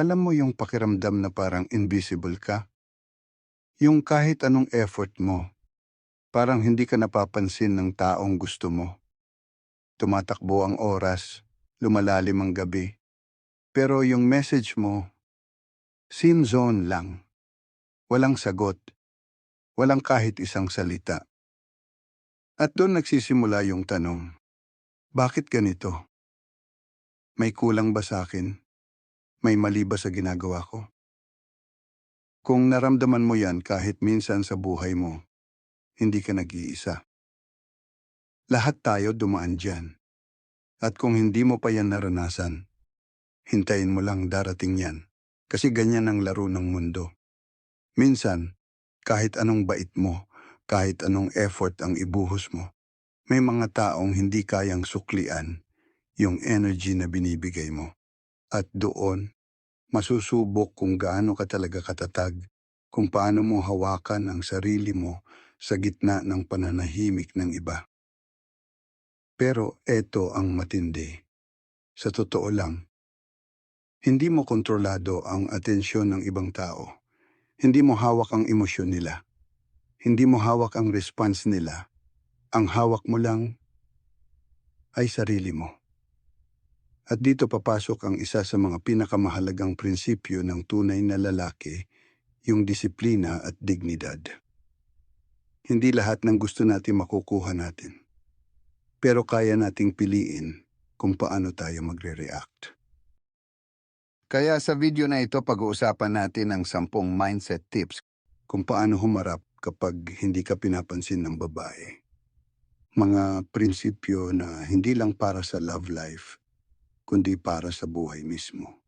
Alam mo yung pakiramdam na parang invisible ka? Yung kahit anong effort mo, parang hindi ka napapansin ng taong gusto mo. Tumatakbo ang oras, lumalalim ang gabi. Pero yung message mo, scene zone lang. Walang sagot. Walang kahit isang salita. At doon nagsisimula yung tanong, bakit ganito? May kulang ba sa akin? May mali ba sa ginagawa ko? Kung naramdaman mo yan kahit minsan sa buhay mo, hindi ka nag-iisa. Lahat tayo dumaan dyan. At kung hindi mo pa yan naranasan, hintayin mo lang darating yan. Kasi ganyan ang laro ng mundo. Minsan, kahit anong bait mo, kahit anong effort ang ibuhos mo, may mga taong hindi kayang suklian yung energy na binibigay mo. At doon, masusubok kung gaano ka talaga katatag, kung paano mo hawakan ang sarili mo sa gitna ng pananahimik ng iba. Pero eto ang matindi. Sa totoo lang, hindi mo kontrolado ang atensyon ng ibang tao. Hindi mo hawak ang emosyon nila. Hindi mo hawak ang response nila. Ang hawak mo lang ay sarili mo. At dito papasok ang isa sa mga pinakamahalagang prinsipyo ng tunay na lalaki, yung disiplina at dignidad. Hindi lahat ng gusto natin makukuha natin. Pero kaya nating piliin kung paano tayo magre-react. Kaya sa video na ito pag-uusapan natin ang sampung mindset tips kung paano humarap kapag hindi ka pinapansin ng babae. Mga prinsipyo na hindi lang para sa love life, kundi para sa buhay mismo.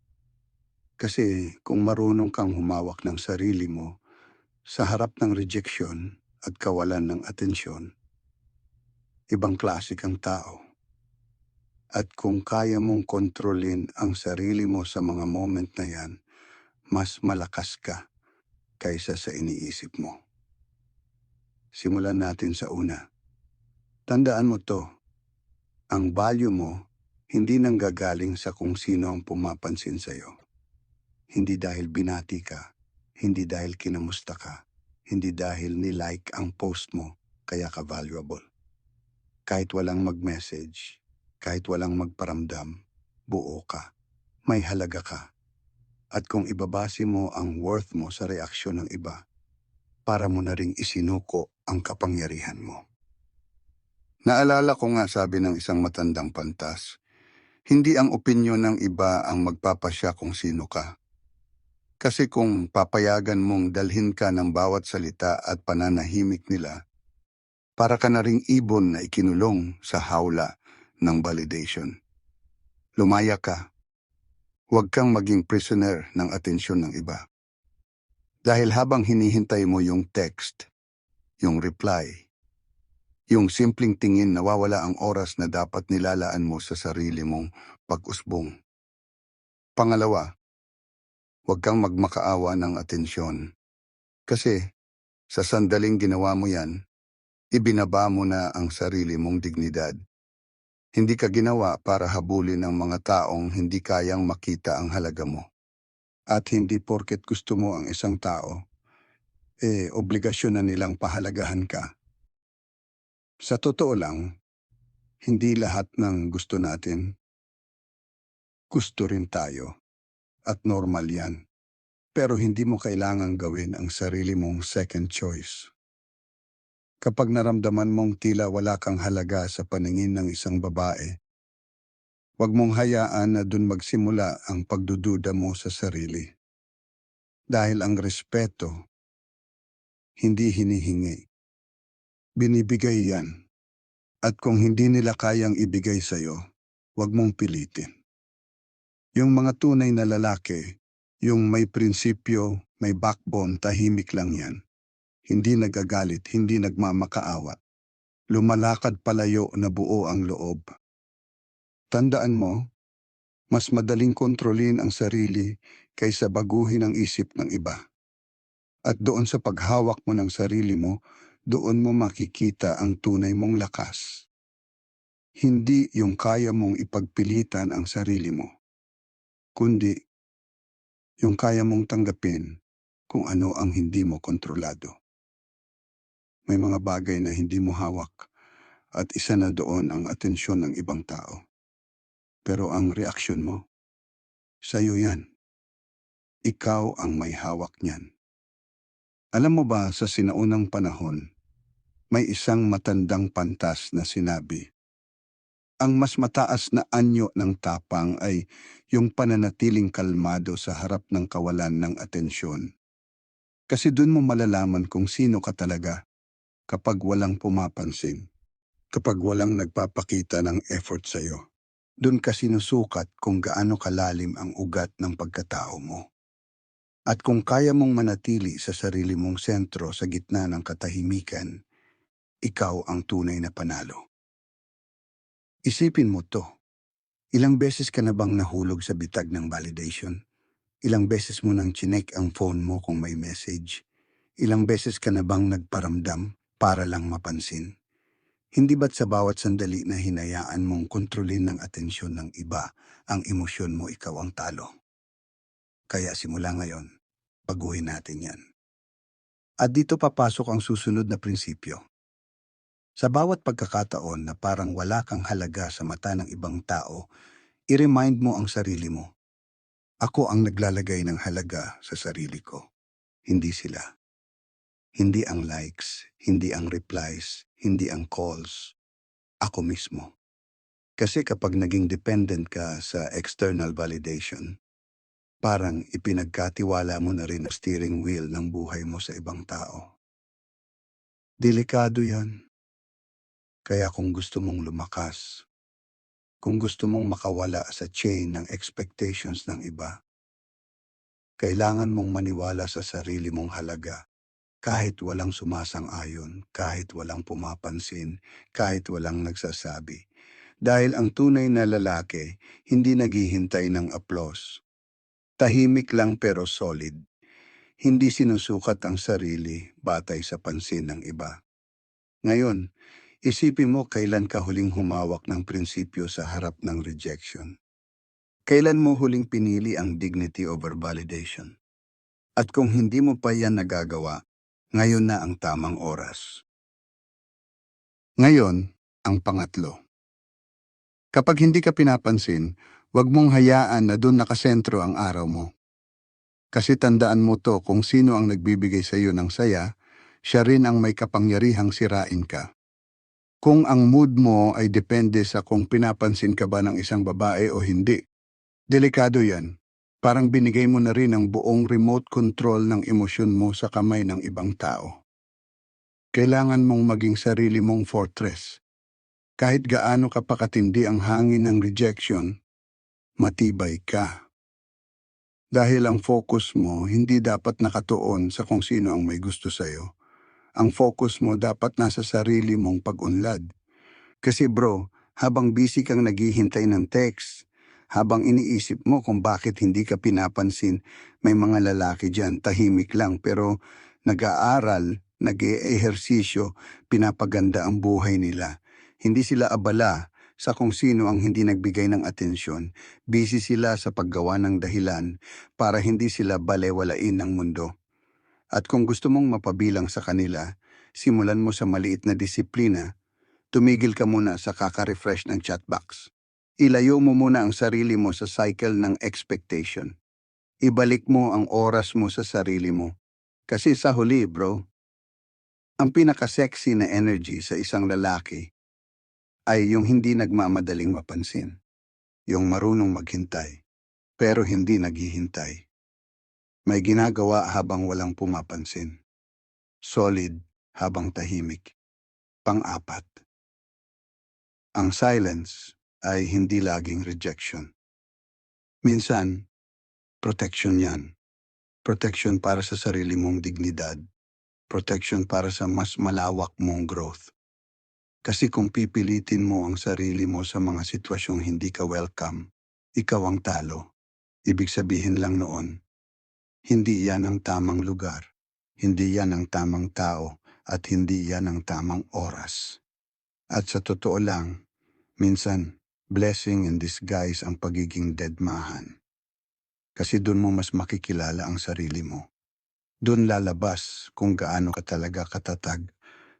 Kasi kung marunong kang humawak ng sarili mo sa harap ng rejection at kawalan ng atensyon, ibang klase kang tao. At kung kaya mong kontrolin ang sarili mo sa mga moment na yan, mas malakas ka kaysa sa iniisip mo. Simulan natin sa una. Tandaan mo to, ang value mo hindi nanggagaling sa kung sino ang pumapansin sa'yo. Hindi dahil binati ka, hindi dahil kinamusta ka, hindi dahil nilike ang post mo, kaya ka valuable. Kahit walang mag-message, kahit walang magparamdam, buo ka, may halaga ka. At kung ibabase mo ang worth mo sa reaksyon ng iba, para mo na ring isinuko ang kapangyarihan mo. Naalala ko nga sabi ng isang matandang pantas, hindi ang opinyon ng iba ang magpapasya kung sino ka. Kasi kung papayagan mong dalhin ka ng bawat salita at pananahimik nila, para ka na ring ibon na ikinulong sa hawla ng validation. Lumaya ka. Huwag kang maging prisoner ng atensyon ng iba. Dahil habang hinihintay mo yung text, yung reply, yung simpleng tingin nawawala ang oras na dapat nilalaan mo sa sarili mong pag-usbong. Pangalawa, huwag kang magmakaawa ng atensyon. Kasi sa sandaling ginawa mo yan, ibinaba mo na ang sarili mong dignidad. Hindi ka ginawa para habulin ng mga taong hindi kayang makita ang halaga mo. At hindi porket gusto mo ang isang tao, eh obligasyon na nilang pahalagahan ka. Sa totoo lang, hindi lahat ng gusto natin, gusto rin tayo. At normal yan. Pero hindi mo kailangang gawin ang sarili mong second choice. Kapag naramdaman mong tila wala kang halaga sa paningin ng isang babae, huwag mong hayaan na dun magsimula ang pagdududa mo sa sarili. Dahil ang respeto, hindi hinihingi. Binibigay yan. At kung hindi nila kayang ibigay sa'yo, huwag mong pilitin. Yung mga tunay na lalaki, yung may prinsipyo, may backbone, tahimik lang yan hindi nagagalit, hindi nagmamakaawa. Lumalakad palayo na buo ang loob. Tandaan mo, mas madaling kontrolin ang sarili kaysa baguhin ang isip ng iba. At doon sa paghawak mo ng sarili mo, doon mo makikita ang tunay mong lakas. Hindi yung kaya mong ipagpilitan ang sarili mo, kundi Yung kaya mong tanggapin kung ano ang hindi mo kontrolado. May mga bagay na hindi mo hawak at isa na doon ang atensyon ng ibang tao. Pero ang reaksyon mo, sa'yo yan. Ikaw ang may hawak niyan. Alam mo ba sa sinaunang panahon, may isang matandang pantas na sinabi, ang mas mataas na anyo ng tapang ay yung pananatiling kalmado sa harap ng kawalan ng atensyon. Kasi dun mo malalaman kung sino ka talaga kapag walang pumapansin, kapag walang nagpapakita ng effort sa'yo. Dun ka sinusukat kung gaano kalalim ang ugat ng pagkatao mo. At kung kaya mong manatili sa sarili mong sentro sa gitna ng katahimikan, ikaw ang tunay na panalo. Isipin mo to. Ilang beses ka na bang nahulog sa bitag ng validation? Ilang beses mo nang chinek ang phone mo kung may message? Ilang beses ka na bang nagparamdam para lang mapansin? Hindi ba't sa bawat sandali na hinayaan mong kontrolin ng atensyon ng iba, ang emosyon mo ikaw ang talo? Kaya simula ngayon, baguhin natin yan. At dito papasok ang susunod na prinsipyo. Sa bawat pagkakataon na parang wala kang halaga sa mata ng ibang tao, i-remind mo ang sarili mo. Ako ang naglalagay ng halaga sa sarili ko. Hindi sila. Hindi ang likes, hindi ang replies, hindi ang calls. Ako mismo. Kasi kapag naging dependent ka sa external validation, parang ipinagkatiwala mo na rin ang steering wheel ng buhay mo sa ibang tao. Delikado yan. Kaya kung gusto mong lumakas, kung gusto mong makawala sa chain ng expectations ng iba, kailangan mong maniwala sa sarili mong halaga kahit walang sumasang-ayon, kahit walang pumapansin, kahit walang nagsasabi. Dahil ang tunay na lalaki hindi naghihintay ng applause. Tahimik lang pero solid. Hindi sinusukat ang sarili batay sa pansin ng iba. Ngayon, isipin mo kailan ka huling humawak ng prinsipyo sa harap ng rejection. Kailan mo huling pinili ang dignity over validation? At kung hindi mo pa yan nagagawa, ngayon na ang tamang oras. Ngayon, ang pangatlo. Kapag hindi ka pinapansin, huwag mong hayaan na doon nakasentro ang araw mo. Kasi tandaan mo to kung sino ang nagbibigay sa iyo ng saya, siya rin ang may kapangyarihang sirain ka. Kung ang mood mo ay depende sa kung pinapansin ka ba ng isang babae o hindi, delikado yan. Parang binigay mo na rin ang buong remote control ng emosyon mo sa kamay ng ibang tao. Kailangan mong maging sarili mong fortress. Kahit gaano ka pa katindi ang hangin ng rejection, matibay ka. Dahil ang focus mo hindi dapat nakatuon sa kung sino ang may gusto sa'yo. Ang focus mo dapat nasa sarili mong pag-unlad. Kasi bro, habang busy kang naghihintay ng text, habang iniisip mo kung bakit hindi ka pinapansin, may mga lalaki dyan, tahimik lang pero nag-aaral, nag-eehersisyo, pinapaganda ang buhay nila. Hindi sila abala sa kung sino ang hindi nagbigay ng atensyon. Busy sila sa paggawa ng dahilan para hindi sila balewalain ng mundo. At kung gusto mong mapabilang sa kanila, simulan mo sa maliit na disiplina. Tumigil ka muna sa kaka-refresh ng chatbox. Ilayo mo muna ang sarili mo sa cycle ng expectation. Ibalik mo ang oras mo sa sarili mo. Kasi sa huli, bro, ang pinaka-sexy na energy sa isang lalaki ay yung hindi nagmamadaling mapansin. Yung marunong maghintay, pero hindi naghihintay. May ginagawa habang walang pumapansin. Solid habang tahimik. Pang-apat. Ang silence ay hindi laging rejection. Minsan, protection yan. Protection para sa sarili mong dignidad. Protection para sa mas malawak mong growth. Kasi kung pipilitin mo ang sarili mo sa mga sitwasyong hindi ka welcome, ikaw ang talo. Ibig sabihin lang noon, hindi yan ang tamang lugar, hindi yan ang tamang tao, at hindi yan ang tamang oras. At sa totoo lang, minsan, blessing in disguise ang pagiging deadmahan. Kasi doon mo mas makikilala ang sarili mo. Doon lalabas kung gaano ka talaga katatag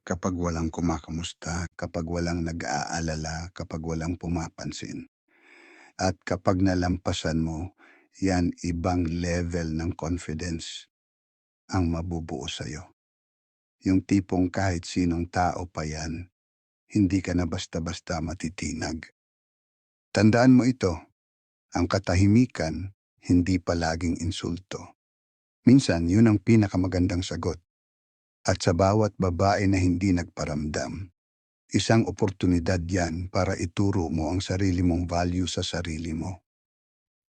kapag walang kumakamusta, kapag walang nag-aalala, kapag walang pumapansin. At kapag nalampasan mo, yan ibang level ng confidence ang mabubuo sa'yo. Yung tipong kahit sinong tao pa yan, hindi ka na basta-basta matitinag. Tandaan mo ito, ang katahimikan hindi palaging insulto. Minsan, yun ang pinakamagandang sagot. At sa bawat babae na hindi nagparamdam, isang oportunidad yan para ituro mo ang sarili mong value sa sarili mo.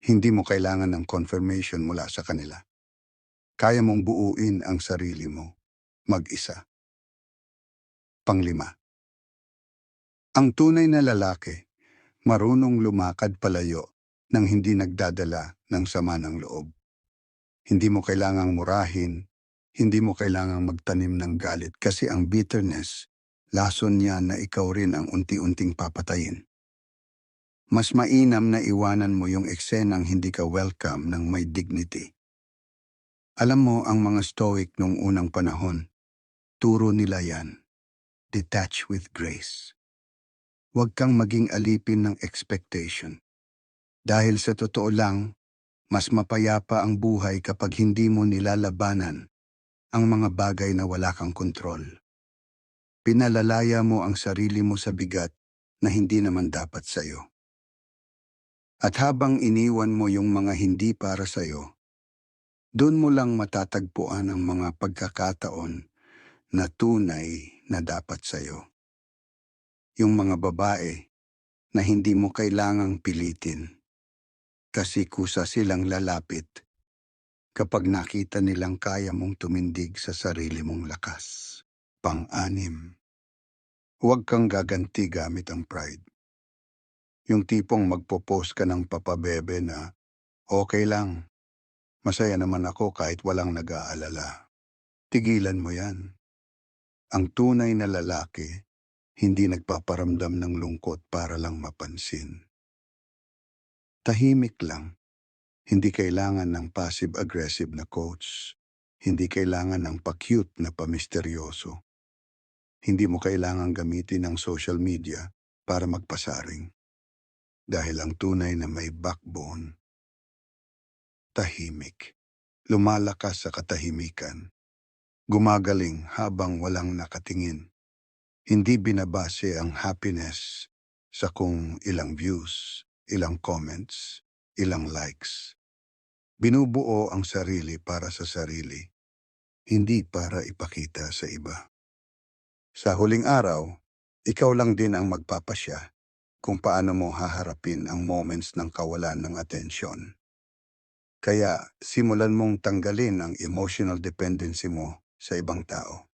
Hindi mo kailangan ng confirmation mula sa kanila. Kaya mong buuin ang sarili mo, mag-isa. Panglima. Ang tunay na lalaki, marunong lumakad palayo nang hindi nagdadala ng sama ng loob. Hindi mo kailangang murahin, hindi mo kailangang magtanim ng galit kasi ang bitterness, lason niya na ikaw rin ang unti-unting papatayin. Mas mainam na iwanan mo yung eksenang hindi ka welcome ng may dignity. Alam mo ang mga stoic nung unang panahon, turo nila yan. Detach with grace. Huwag kang maging alipin ng expectation. Dahil sa totoo lang, mas mapayapa ang buhay kapag hindi mo nilalabanan ang mga bagay na wala kang kontrol. Pinalalaya mo ang sarili mo sa bigat na hindi naman dapat sa'yo. At habang iniwan mo yung mga hindi para sa'yo, doon mo lang matatagpuan ang mga pagkakataon na tunay na dapat sa'yo. Yung mga babae na hindi mo kailangang pilitin kasi kusa silang lalapit kapag nakita nilang kaya mong tumindig sa sarili mong lakas. Pang-anim. Huwag kang gaganti gamit ang pride. Yung tipong magpo-post ka ng papabebe na, okay lang, masaya naman ako kahit walang nag-aalala. Tigilan mo yan. Ang tunay na lalaki, hindi nagpaparamdam ng lungkot para lang mapansin. Tahimik lang. Hindi kailangan ng passive-aggressive na coach. Hindi kailangan ng pa-cute na pamisteryoso. Hindi mo kailangan gamitin ang social media para magpasaring. Dahil ang tunay na may backbone, tahimik. Lumalakas sa katahimikan. Gumagaling habang walang nakatingin. Hindi binabase ang happiness sa kung ilang views, ilang comments, ilang likes. Binubuo ang sarili para sa sarili, hindi para ipakita sa iba. Sa huling araw, ikaw lang din ang magpapasya kung paano mo haharapin ang moments ng kawalan ng atensyon. Kaya simulan mong tanggalin ang emotional dependency mo sa ibang tao.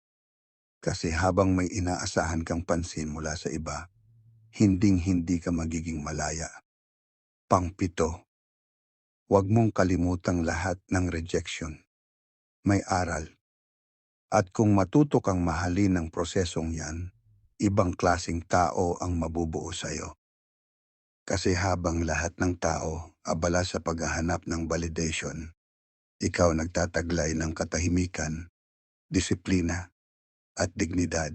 Kasi habang may inaasahan kang pansin mula sa iba, hinding-hindi ka magiging malaya. Pangpito, huwag mong kalimutang lahat ng rejection. May aral. At kung matuto kang mahalin ng prosesong yan, ibang klasing tao ang mabubuo sa'yo. Kasi habang lahat ng tao abala sa paghahanap ng validation, ikaw nagtataglay ng katahimikan, disiplina, at dignidad.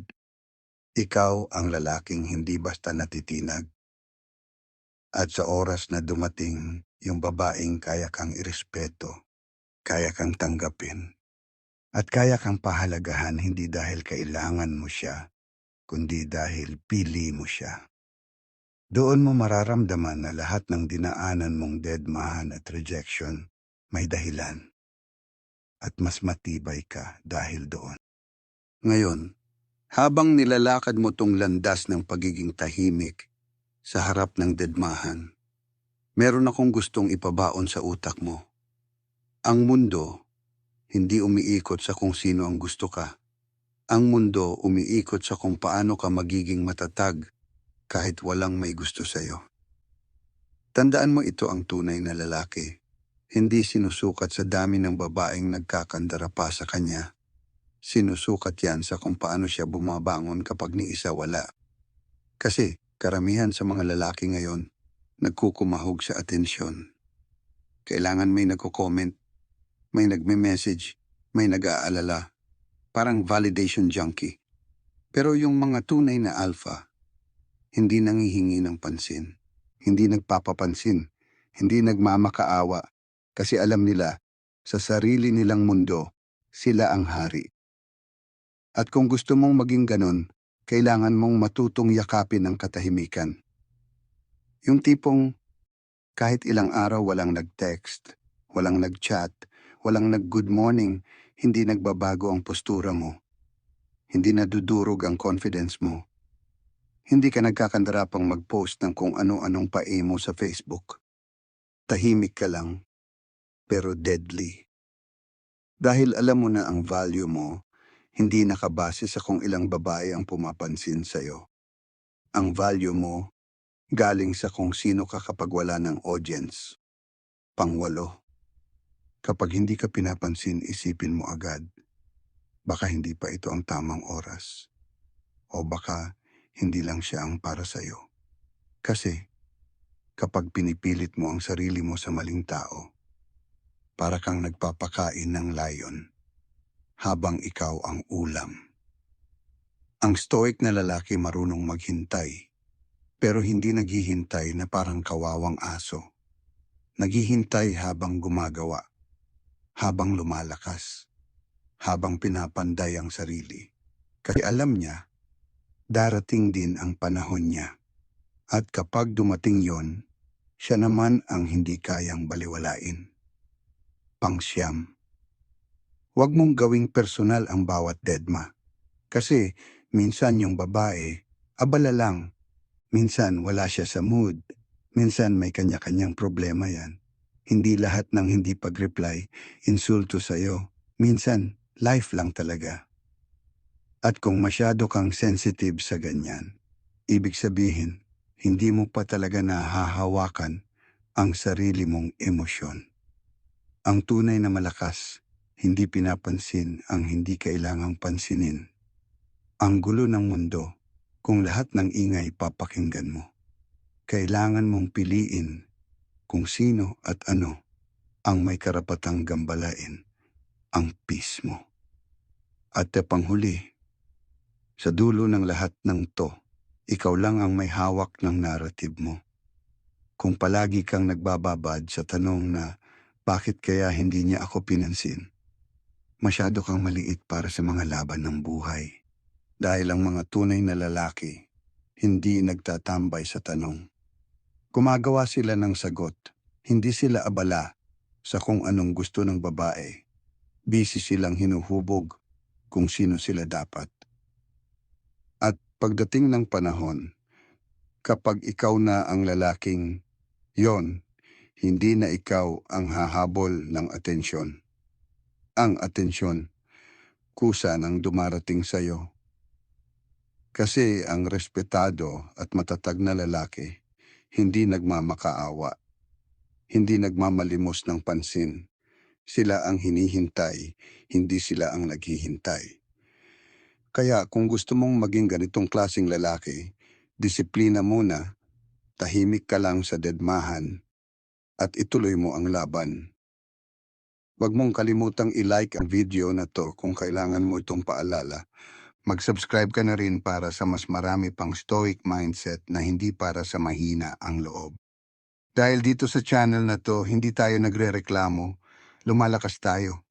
Ikaw ang lalaking hindi basta natitinag. At sa oras na dumating, yung babaeng kaya kang irespeto, kaya kang tanggapin, at kaya kang pahalagahan hindi dahil kailangan mo siya, kundi dahil pili mo siya. Doon mo mararamdaman na lahat ng dinaanan mong deadmahan at rejection may dahilan. At mas matibay ka dahil doon. Ngayon, habang nilalakad mo tong landas ng pagiging tahimik sa harap ng deadmahan, meron akong gustong ipabaon sa utak mo. Ang mundo, hindi umiikot sa kung sino ang gusto ka. Ang mundo umiikot sa kung paano ka magiging matatag kahit walang may gusto sa'yo. Tandaan mo ito ang tunay na lalaki. Hindi sinusukat sa dami ng babaeng nagkakandara pa sa kanya. Sinusukat yan sa kung paano siya bumabangon kapag ni isa wala. Kasi karamihan sa mga lalaki ngayon, nagkukumahog sa atensyon. Kailangan may nagko-comment, may nagme-message, may nag-aalala. Parang validation junkie. Pero yung mga tunay na alpha, hindi nangihingi ng pansin. Hindi nagpapapansin. Hindi nagmamakaawa. Kasi alam nila, sa sarili nilang mundo, sila ang hari. At kung gusto mong maging ganon, kailangan mong matutong yakapin ang katahimikan. Yung tipong kahit ilang araw walang nag-text, walang nag-chat, walang nag-good morning, hindi nagbabago ang postura mo. Hindi nadudurog ang confidence mo. Hindi ka nagkakandarapang mag-post ng kung ano-anong pae mo sa Facebook. Tahimik ka lang, pero deadly. Dahil alam mo na ang value mo, hindi nakabase sa kung ilang babae ang pumapansin sa'yo. Ang value mo, galing sa kung sino ka kapag wala ng audience. Pangwalo. Kapag hindi ka pinapansin, isipin mo agad. Baka hindi pa ito ang tamang oras. O baka hindi lang siya ang para sa'yo. Kasi kapag pinipilit mo ang sarili mo sa maling tao, para kang nagpapakain ng layon habang ikaw ang ulam. Ang stoic na lalaki marunong maghintay, pero hindi naghihintay na parang kawawang aso. Naghihintay habang gumagawa, habang lumalakas, habang pinapanday ang sarili. Kasi alam niya, darating din ang panahon niya. At kapag dumating yon, siya naman ang hindi kayang baliwalain. Pangsyam. Huwag mong gawing personal ang bawat dedma. Kasi minsan yung babae, abala lang. Minsan wala siya sa mood. Minsan may kanya-kanyang problema yan. Hindi lahat ng hindi pag-reply, insulto sa'yo. Minsan, life lang talaga. At kung masyado kang sensitive sa ganyan, ibig sabihin, hindi mo pa talaga nahahawakan ang sarili mong emosyon. Ang tunay na malakas, hindi pinapansin ang hindi kailangang pansinin. Ang gulo ng mundo, kung lahat ng ingay papakinggan mo. Kailangan mong piliin kung sino at ano ang may karapatang gambalain ang peace mo. At uh, panghuli, sa dulo ng lahat ng to, ikaw lang ang may hawak ng narrative mo. Kung palagi kang nagbababad sa tanong na bakit kaya hindi niya ako pinansin, masyado kang maliit para sa mga laban ng buhay. Dahil ang mga tunay na lalaki, hindi nagtatambay sa tanong. Gumagawa sila ng sagot, hindi sila abala sa kung anong gusto ng babae. Busy silang hinuhubog kung sino sila dapat. At pagdating ng panahon, kapag ikaw na ang lalaking yon, hindi na ikaw ang hahabol ng atensyon. Ang atensyon, kusa ng dumarating sa'yo. Kasi ang respetado at matatag na lalaki, hindi nagmamakaawa, hindi nagmamalimos ng pansin. Sila ang hinihintay, hindi sila ang naghihintay. Kaya kung gusto mong maging ganitong klasing lalaki, disiplina muna, tahimik ka lang sa dedmahan, at ituloy mo ang laban. Huwag mong kalimutang i-like ang video na to kung kailangan mo itong paalala. Mag-subscribe ka na rin para sa mas marami pang stoic mindset na hindi para sa mahina ang loob. Dahil dito sa channel na to, hindi tayo nagre-reklamo, lumalakas tayo.